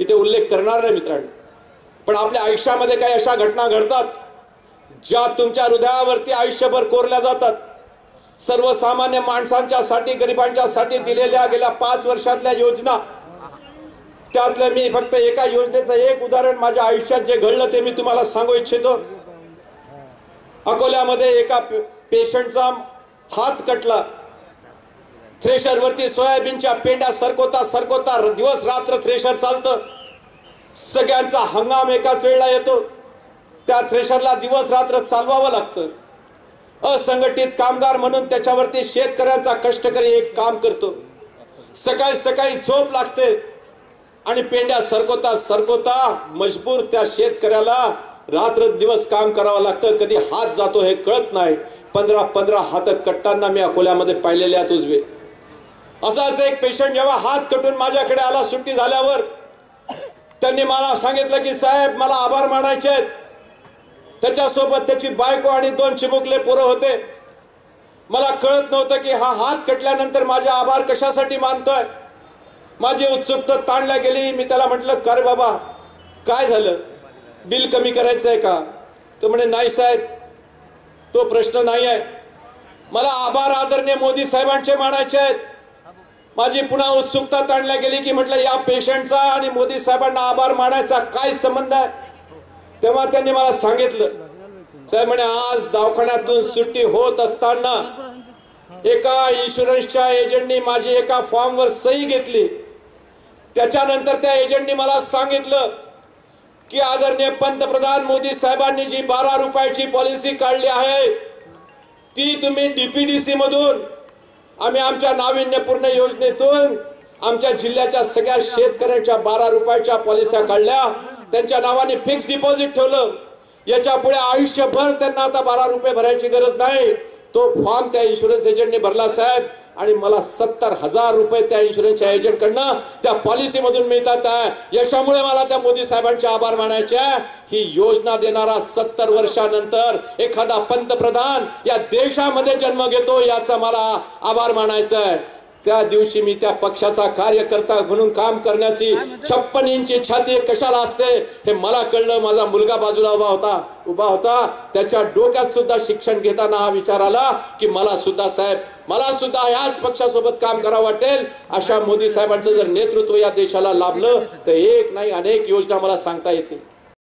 इथे उल्लेख करणार नाही मित्रांनो. पण आपल्या आयुष्यामध्ये काही अशा घटना घडतात ज्या तुमच्या हृदयावरती आयुष्यभर कोरल्या जातात. सर्वसामान्य माणसांच्या साठी गरिबांच्या साठी दिलेल्या गेल्या पाच वर्षातल्या योजना त्यातलं मी फक्त एका योजनेचं एक उदाहरण माझ्या आयुष्यात जे घडलं ते मी तुम्हाला सांगू इच्छितो. अकोल्यामध्ये एका पेशंटचा हात कटला. थ्रेशरवरती सोयाबीनच्या पेंड्या सरकवता सरकवता दिवस रात्र थ्रेशर चालतं. सगळ्यांचा हंगाम एकाच वेळेला येतो. त्या थ्रेशरला दिवस रात्र चालवावं लागतं. असंघटित कामगार म्हणून त्याच्यावरती शेतकऱ्यांचा कष्टकरी एक काम करतो. सकाळी सकाळी झोप लागते. आणि पेंड्या सरकवता सरकवता मजबूर त्या शेतकऱ्याला रात्र दिवस काम करावं लागतं. कधी हात जातो हे कळत नाही. पंधरा पंधरा हात कट्टांना मी अकोल्यामध्ये पाहिलेले आहेत उजवे. असाच एक पेशंट जेव्हा हात कटून माझ्याकडे आला सुट्टी झाल्यावर त्यांनी मला सांगितलं की साहेब मला आभार मानायचे आहेत. त्याच्यासोबत त्याची बायको आणि दोन चिमुकले पोरं होते. मला कळत नव्हतं की हा हात कटल्यानंतर माझे आभार कशासाठी मानतोय. माझी उत्सुकता ताणल्या गेली. मी त्याला म्हटलं कर बाबा काय झालं? बिल कमी करायचं आहे का? तो म्हणे नाही साहेब तो प्रश्न नाही आहे मला आभार आदरणीय मोदी साहेबांचे मानायचे आहेत. माझी पुन्हा उत्सुकता ताणल्या गेली की म्हटलं या पेशंटचा आणि मोदी साहेबांना आभार मानायचा काय संबंध आहे? तेव्हा त्यांनी मला सांगितलं. साहेब म्हणे आज दवाखान्यातून सुट्टी होत असताना एका इन्शुरन्सच्या एजंटनी माझी एका फॉर्मवर सही घेतली. त्याच्यानंतर त्या एजंटनी मला सांगितलं की आदरणीय पंतप्रधान मोदी साहेबांनी जी बारा रुपयाची पॉलिसी काढली आहे ती तुम्ही डीपीडीसी मधून आम्ही आमच्या नाविन्यपूर्ण योजनेतून आमच्या जिल्ह्याच्या सगळ्या शेतकऱ्यांच्या बारा रुपयाच्या पॉलिस्या काढल्या. त्यांच्या नावाने फिक्स डिपॉझिट ठेवलं. याच्यापुढे आयुष्यभर त्यांना आता बारा रुपये भरायची गरज नाही. तो फॉर्म त्या इन्शुरन्स एजंटने भरला साहेब. आणि मला सत्तर हजार रुपये त्या इन्शुरन्सच्या एजंटकडनं त्या पॉलिसीमधून मिळतात आहे. मला त्या मोदी साहेबांचे आभार मानायचे ही योजना देणारा सत्तर वर्षानंतर एखादा पंतप्रधान या देशामध्ये जन्म घेतो याचा मला आभार मानायचा आहे त्या दिवशी मी त्या पक्षाचा कार्यकर्ता म्हणून काम करण्याची छप्पन इंची छाती कशाला असते हे मला कळलं माझा मुलगा बाजूला उभा होता. उभा होता. त्याच्या डोक्यात सुद्धा शिक्षण घेताना हा विचार आला की मला सुद्धा साहेब मला सुद्धा याच पक्षासोबत काम करावं वाटेल. अशा मोदी साहेबांचं जर नेतृत्व या देशाला लाभलं तर एक नाही अनेक योजना मला सांगता येतील.